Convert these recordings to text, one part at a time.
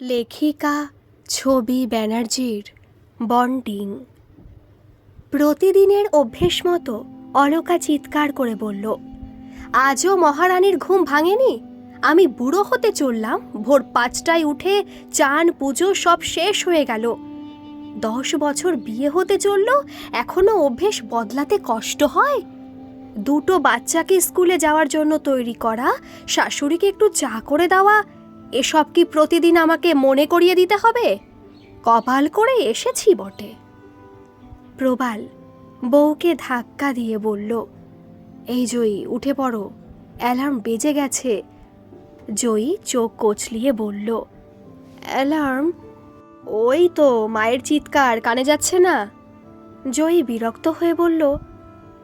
লেখিকা ছবি ব্যানার্জির বন্ডিং। প্রতিদিনের অভ্যেস মতো অলকা চিৎকার করে বলল, আজও মহারানীর ঘুম ভাঙেনি? আমি বুড়ো হতে চললাম, ভোর পাঁচটায় উঠে চান, পুজো সব শেষ হয়ে গেল। দশ বছর বিয়ে হতে চলল, এখনও অভ্যেস বদলাতে কষ্ট হয়? দুটো বাচ্চাকে স্কুলে যাওয়ার জন্য তৈরি করা, শাশুড়িকে একটু চা করে দেওয়া এসব কি প্রতিদিন আমাকে মনে করিয়ে দিতে হবে? কপাল করে এসেছি বটে। প্রবাল বউকে ধাক্কা দিয়ে বলল, এই জয়ী, উঠে পড়ো। অ্যালার্ম বেজে গেছে। জয়ী চোখ কচলিয়ে বলল, অ্যালার্ম? ওই তো, মায়ের চিৎকার, কানে যাচ্ছে না? জয়ী বিরক্ত হয়ে বলল,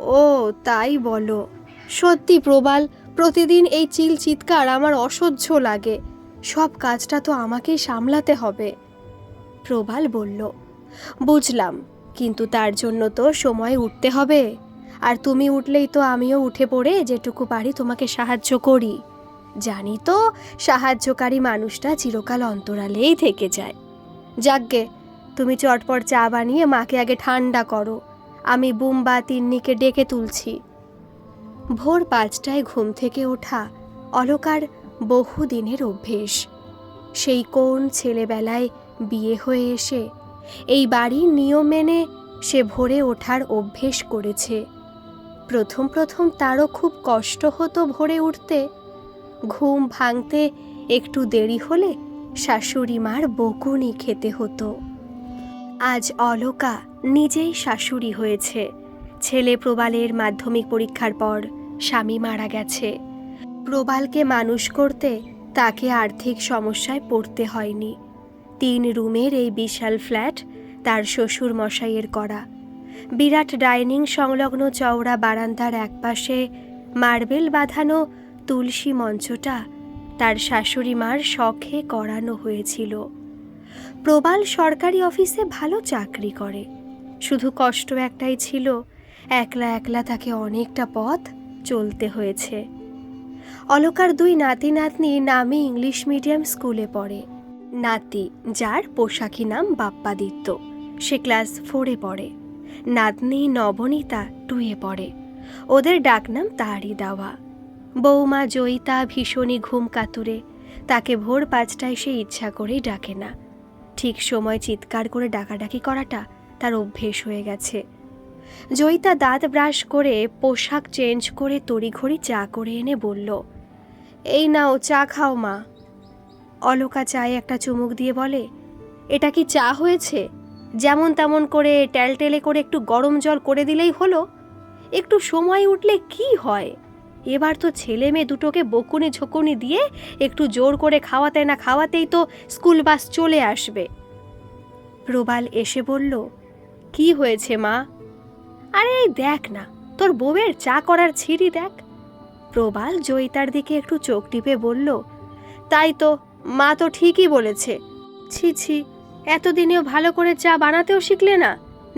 ও, তাই বলো। সত্যি প্রবাল, প্রতিদিন এই চিল চিৎকার আমার অসহ্য লাগে। সব কাজটা তো আমাকেই সামলাতে হবে। প্রবাল বলল, বুঝলাম, কিন্তু তার জন্য তো সময় উঠতে হবে। আর তুমি উঠলেই তো আমিও উঠে পড়ে যেটুকু পারি তোমাকে সাহায্য করি। জানি তো, সাহায্যকারী মানুষটা চিরকাল অন্তরালেই থেকে যায়। যাকগে, তুমি চটপট চা বানিয়ে মাকে আগে ঠান্ডা করো। আমি বুম বা তিন্নিকে ডেকে তুলছি। ভোর পাঁচটায় ঘুম থেকে ওঠা অলকার বহুদিনের অভ্যেস। সেই কোন ছেলেবেলায় বিয়ে হয়ে এসে, এই বাড়ির নিয়ম মেনে সে ভোরে ওঠার অভ্যেস করেছে। প্রথম প্রথম তারও খুব কষ্ট হতো ভোরে উঠতে। ঘুম ভাঙতে একটু দেরি হলে শাশুড়ি মার বকুনি খেতে হতো। আজ অলকা নিজেই শাশুড়ি হয়েছে। ছেলে প্রবালের মাধ্যমিক পরীক্ষার পর স্বামী মারা গেছে। প্রবালকে মানুষ করতে তাকে আর্থিক সমস্যায় পড়তে হয়নি। তিন রুমের এই বিশাল ফ্ল্যাট তার শ্বশুর মশাইয়ের করা। বিরাট ডাইনিং সংলগ্ন চওড়া বারান্দার একপাশে মার্বেল বাঁধানো তুলসী মঞ্চটা তার শাশুড়ি মার শখে করানো হয়েছিল। প্রবাল সরকারি অফিসে ভালো চাকরি করে। শুধু কষ্ট একটাই ছিল, একলা একলা তাকে অনেকটা পথ চলতে হয়েছে। অলকার দুই নাতি নাতনি নামে ইংলিশ মিডিয়াম স্কুলে পড়ে। নাতি, যার পোশাকি নাম বাপ্পাদিত্য, সে ক্লাস ফোরে পড়ে। নাতনি নবনীতা টুয়ে পড়ে। ওদের ডাকনাম তারই দেওয়া। বৌমা জয়িতা ভীষণই ঘুম কাতুরে, তাকে ভোর পাঁচটায় সে ইচ্ছা করেই ডাকে না। ঠিক সময় চিৎকার করে ডাকাডাকি করাটা তার অভ্যেস হয়ে গেছে। জয়িতা দাঁত ব্রাশ করে পোশাক চেঞ্জ করে তড়িঘড়ি চা করে এনে বলল, এই নাও, চা খাও মা। অলকা চায়ে একটা চুমুক দিয়ে বলে, এটা কি চা হয়েছে? যেমন তেমন করে টেলটেলে করে একটু গরম জল করে দিলেই হলো। একটু সময় উঠলে কি হয়? এবার তো ছেলে মেয়ে দুটোকে বকুনি ঝকুনি দিয়ে একটু জোর করে খাওয়াতে না খাওয়াতেই তো স্কুল বাস চলে আসবে। প্রবাল এসে বলল, কি হয়েছে মা? আরে এই দেখ না, তোর বউয়ের চা করার ছিঁড়ি দেখ। প্রবাল জয়িতার দিকে একটু চোখ টিপে বলল, তাই তো, মা তো ঠিকই বলেছে। ছি ছি, এতদিনেও ভালো করে চা বানাতেও শিখলে না?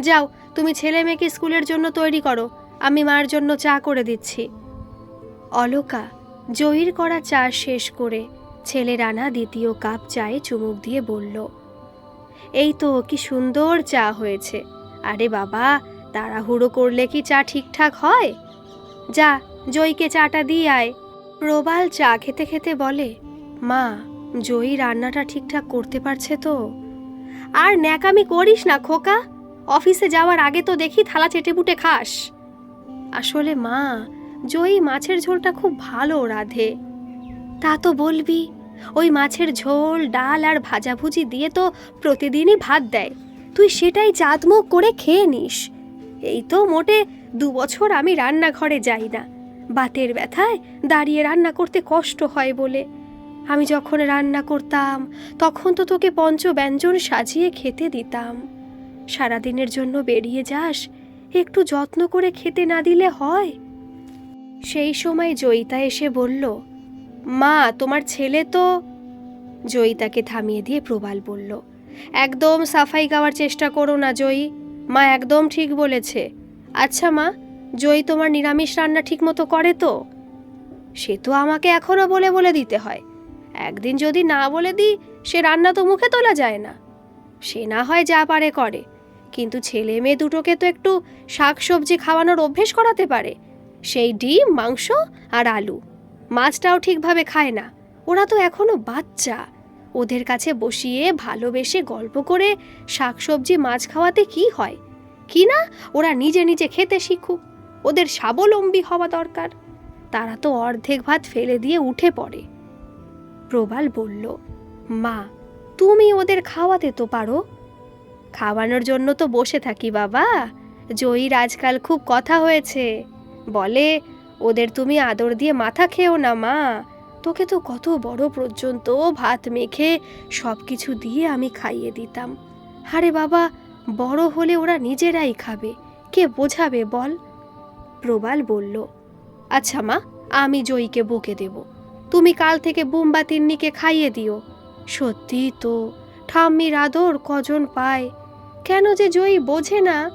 যাও, তুমি ছেলে মেয়েকে স্কুলের জন্য তৈরি করো, আমি মার জন্য চা করে দিচ্ছি। অলকা জয়ীর করা চা শেষ করে ছেলের আনা দ্বিতীয় কাপ চায়ে চুমুক দিয়ে বলল, এই তো, কি সুন্দর চা হয়েছে। আরে বাবা তাড়াহুড়ো করলে কি চা ঠিকঠাক হয়? যা জয়ীকে চাটা দিয়ে আয়। প্রবাল চা খেতে খেতে বলে, মা, জয়ী রান্নাটা ঠিকঠাক করতে পারছে তো? আর ন্যাকামি করিস না, খোকা। অফিসে যাওয়ার আগে তো দেখি থালা চেটেপুটে খাস। আসলে মা, জয়ী মাছের ঝোলটা খুব ভালো, রাধে। তা তো বলবি। ওই মাছের ঝোল, ডাল আর ভাজাভুজি দিয়ে তো প্রতিদিনই ভাত দেয়। তুই সেটাই চাঁদমুখ করে খেয়ে নিস। এই তো মোটে দু বছর আমি রান্নাঘরে যাই না। বাতের ব্যথায় দাঁড়িয়ে রান্না করতে কষ্ট হয় বলে। আমি যখন রান্না করতাম, তখন তো তোকে পঞ্চ ব্যঞ্জন সাজিয়ে খেতে দিতাম। সারাদিনের জন্য বেরিয়ে যাস, একটু যত্ন করে খেতে না দিলে হয়। সেই সময় জয়িতা এসে বলল, মা, তোমার ছেলে তো জয়িতাকে থামিয়ে দিয়ে প্রবাল বলল, একদম সাফাই গাওয়ার চেষ্টা করো না জয়ী। মা একদম ঠিক বলেছে। আচ্ছা মা, জয়ী তোমার নিরামিষ রান্না ঠিক মতো করে তো? সে তো আমাকে এখনও বলে বলে দিতে হয়। একদিন যদি না বলে দিই, সে রান্না তো মুখে তোলা যায় না। সে না হয় যা পারে করে। কিন্তু ছেলে মেয়ে দুটোকে তো একটু শাক সবজি খাওয়ানোর অভ্যেস করাতে পারে। সেই ডিম, মাংস আর আলু। মাছটাও ঠিকভাবে খায় না। ওরা তো এখনও বাচ্চা। ওদের কাছে বসিয়ে ভালোবেসে গল্প করে শাকসবজি, মাছ খাওয়াতে কি হয়? কি না? ওরা নিজে নিজে খেতে শিখুক। ওদের স্বাবলম্বী হওয়া দরকার। তারা তো অর্ধেক ভাত ফেলে দিয়ে উঠে পড়ে। প্রবাল বলল, মা, তুমি ওদের খাওয়াতে তো পারো। খাওয়ানোর জন্য তো বসে থাকি, বাবা। জয়ীর আজকাল খুব কথা হয়েছে। বলে, ওদের তুমি আদর দিয়ে মাথা খেও না, মা। তোকে তো কত বড় পর্যন্ত ভাত মেখে সব কিছু দিয়ে আমি খাইয়ে দিতাম। আরে বাবা, বড় হলে ওরা নিজেরাই খাবে। কে বোঝাবে বল? প্রবাল বলল আচ্ছা মা, আমি জয়ীকে বকে দেব। তুমি কাল থেকে বুম্বা তিন্নিকে খাইয়ে দিও। সত্যি তো, ঠাম্মির আদর কজন পায়? কেন যে জয়ী বোঝে না?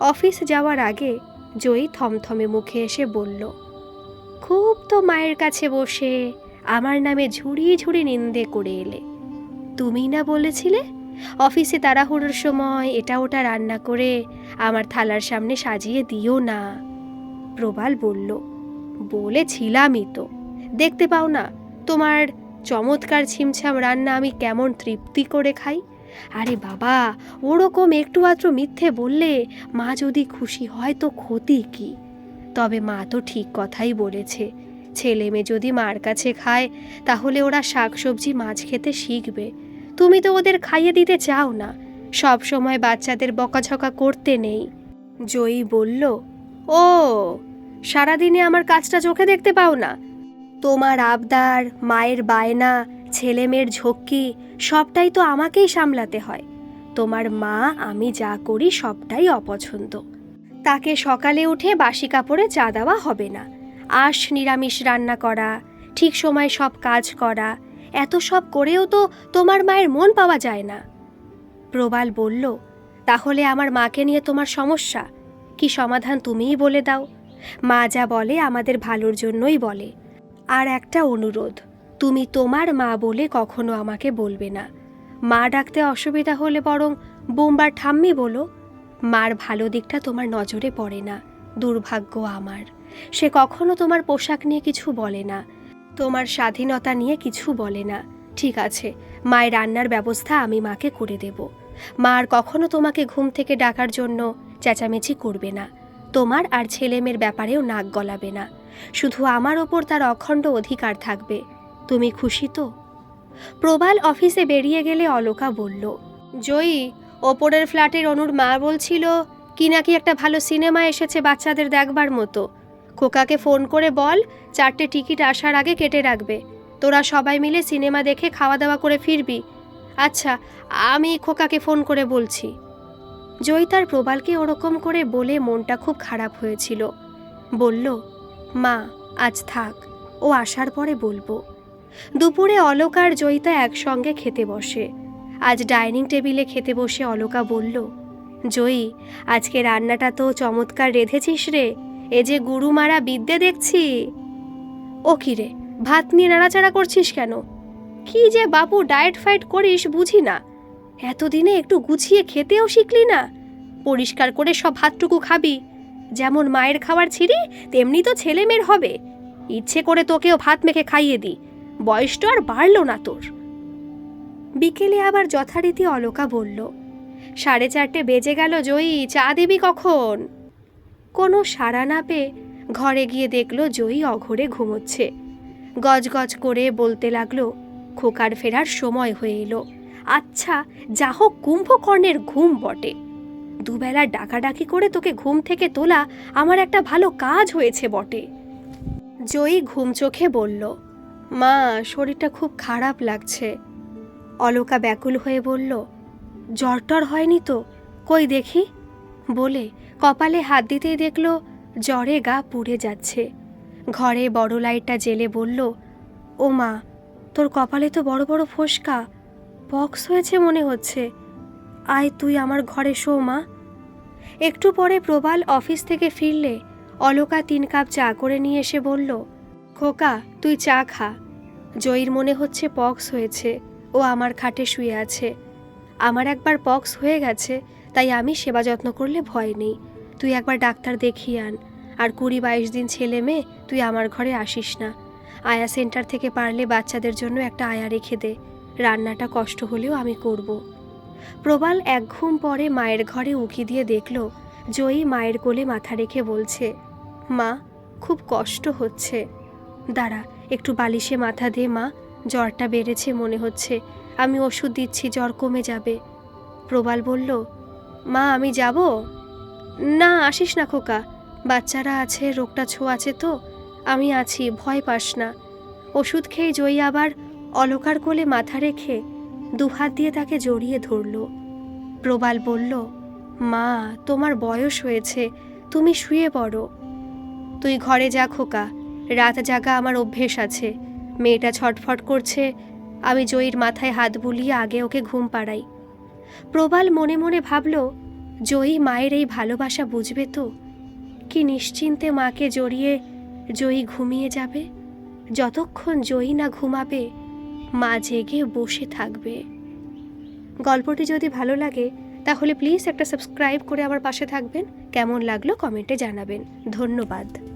অফিস যাওয়ার আগে জয়ী থমথমে মুখে এসে বলল খুব তো মায়ের কাছে বসে আমার নামে ঝুড়ি ঝুড়ি নিন্দে করে এলে। তুমি না বলেছিলে? অফিসে তাড়াহুড়োর সময় এটা ওটা রান্না করে আমার থালার সামনে সাজিয়ে দিও না। প্রবাল বলল, বলেছিলামই তো। দেখতে পাও না, তোমার চমৎকার ছিমছাম রান্না আমি কেমন তৃপ্তি করে খাই। আরে বাবা, ওরকম একটু আধটু মিথ্যে বললে মা যদি খুশি হয় তো ক্ষতি কি? তবে মা তো ঠিক কথাই বলেছে। ছেলে মেয়ে যদি মার কাছে খায়, তাহলে ওরা শাকসবজি, মাছ খেতে শিখবে। তুমি তো ওদের খাইয়ে দিতে চাও না। সব সময় বাচ্চাদের বকাঝকা করতে নেই। জয়ী বলল, ও, সারাদিনে আমার কাজটা চোখে দেখতে পাও না। তোমার আবদার, মায়ের বায়না ছেলে মেয়ের ঝক্কি, সবটাই তো আমাকেই সামলাতে হয়। তোমার মা, আমি যা করি, সবটাই অপছন্দ। তাকে সকালে উঠে বাসি কাপড়ে চা দেওয়া হবে না। আঁশ, নিরামিষ রান্না করা, ঠিক সময় সব কাজ করা, এত সব করেও তো তোমার মায়ের মন পাওয়া যায় না। প্রবাল বলল, তাহলে আমার মাকে নিয়ে তোমার সমস্যা। কি সমাধান তুমিই বলে দাও। মা যা বলে আমাদের ভালোর জন্যই বলে। আর একটা অনুরোধ, তুমি তোমার মা বলে কখনো আমাকে বলবে না। মা ডাকতে অসুবিধা হলে বরং বোম্বার ঠাম্মি বলো। মার ভালো দিকটা তোমার নজরে পড়ে না, দুর্ভাগ্য আমার। সে কখনো তোমার পোশাক নিয়ে কিছু বলে না, তোমার স্বাধীনতা নিয়ে কিছু বলে না। ঠিক আছে, মায়ের রান্নার ব্যবস্থা আমি মাকে করে দেব। মা আর কখনো তোমাকে ঘুম থেকে ডাকার জন্য চেঁচামেচি করবে না। তোমার আর ছেলেমেয়ের ব্যাপারেও নাক গলাবে না। শুধু আমার ওপর তার অখণ্ড অধিকার থাকবে। তুমি খুশি তো? প্রবাল অফিসে বেরিয়ে গেলে অলকা বলল, জয়ী ওপরের ফ্ল্যাটের অনুর মা বলছিল, কি নাকি একটা ভালো সিনেমা এসেছে বাচ্চাদের দেখবার মতো। খোকাকে ফোন করে বল, চারটে টিকিট আসার আগে কেটে রাখবে। তোরা সবাই মিলে সিনেমা দেখে খাওয়া দাওয়া করে ফিরবি। আচ্ছা আমি খোকাকে ফোন করে বলছি। জয়ী তার প্রবালকে ওরকম করে বলে মনটা খুব খারাপ হয়েছিল। বলল, মা, আজ থাক, ও আসার পরে বলব। দুপুরে অলকার জয়িতা একসঙ্গে খেতে বসে। আজ ডাইনিং টেবিলে খেতে বসে অলকা বলল, জয়ী, আজকে রান্নাটা তো চমৎকার রেঁধেছিস রে, এ যে গুরু মারা বিদ্যে দেখছি। ও কি রে, ভাত নিয়ে নাড়াচাড়া করছিস কেন? কি যে বাপু ডায়েট ফাইট করিস বুঝি না। এতদিনে একটু গুছিয়ে খেতেও শিখলি না? পরিষ্কার করে সব ভাতটুকু খাবি। যেমন মায়ের খাবার ছিঁড়ি, তেমনি তো ছেলে মেয়ের হবে। ইচ্ছে করে তোকেও ভাত মেখে খাইয়ে দি, বয়স তো আর বাড়লো না তোর। বিকেলে আবার যথারীতি অলকা বলল, সাড়ে চারটে বেজে গেল জয়ী, চা দিবি কখন? কোনো সাড়া না পেয়ে ঘরে গিয়ে দেখল জয়ী অঘরে ঘুমোচ্ছে। গজগজ করে বলতে লাগল, খোকার ফেরার সময় হয়ে এলো। আচ্ছা যা হোক কুম্ভকর্ণের ঘুম বটে। দুবেলা ডাকাডাকি করে তোকে ঘুম থেকে তোলা আমার একটা ভালো কাজ হয়েছে বটে। জয়ী ঘুম চোখে বলল, মা, শরীরটা খুব খারাপ লাগছে। অলকা ব্যাকুল হয়ে বলল, জ্বর টর হয়নি তো? কই দেখি? বলে কপালে হাত দিতেই দেখল জ্বরে গা পুড়ে যাচ্ছে। ঘরে বড় লাইটটা জেলে বলল, ও মা, তোর কপালে তো বড় বড় ফোসকা। পক্স হয়েছে মনে হচ্ছে। আয় তুই আমার ঘরে শো মা। একটু পরে প্রবাল অফিস থেকে ফিরলে অলোকা তিন কাপ চা করে নিয়ে এসে বলল, খোকা, তুই চা খা। জয়ীর মনে হচ্ছে পক্স হয়েছে। ও আমার খাটে শুয়ে আছে। আমার একবার পক্স হয়ে গেছে, তাই আমি সেবা যত্ন করলে ভয় নেই। তুই একবার ডাক্তার দেখিয়ে আন, আর কুড়ি বাইশ দিন ছেলে মেয়ে, তুই আমার ঘরে আসিস না। আয়া সেন্টার থেকে পারলে বাচ্চাদের জন্য একটা আয়া রেখে দে। রান্নাটা কষ্ট হলেও আমি করব। প্রবাল এক ঘুম পরে মায়ের ঘরে উকি দিয়ে দেখল, জয়ী মায়ের কোলে মাথা রেখে বলছে, মা, খুব কষ্ট হচ্ছে। দাঁড়া, একটু বালিশে মাথা দে মা। জ্বরটা বেড়েছে মনে হচ্ছে। আমি ওষুধ দিচ্ছি, জ্বর কমে যাবে। প্রবাল বলল, মা, আমি যাব? না, আসিস না খোকা। বাচ্চারা আছে, রোগটা ছোঁয়াছে তো। আমি আছি, ভয় পাস না। ওষুধ খেয়ে জয়ী আবার অলকার কোলে মাথা রেখে দুহাত দিয়ে তাকে জড়িয়ে ধরল। প্রবাল বলল, মা, তোমার বয়স হয়েছে, তুমি শুয়ে পড়ো। তুই ঘরে যা খোকা। রাত জাগা আমার অভ্যেস আছে। মেয়েটা ছটফট করছে। আমি জয়ীর মাথায় হাত বুলিয়ে আগে ওকে ঘুম পাড়াই। প্রবাল মনে মনে ভাবল, জয়ী মায়ের এই ভালোবাসা বুঝবে তো? কি নিশ্চিন্তে মাকে জড়িয়ে জয়ী ঘুমিয়ে যাবে? যতক্ষণ জয়ী না ঘুমাবে, মা জেগে বসে থাকবে। গল্পটি যদি ভালো লাগে, তাহলে প্লিজ একটা সাবস্ক্রাইব করে আমার পাশে থাকবেন। কেমন লাগল কমেন্টে জানাবেন। ধন্যবাদ।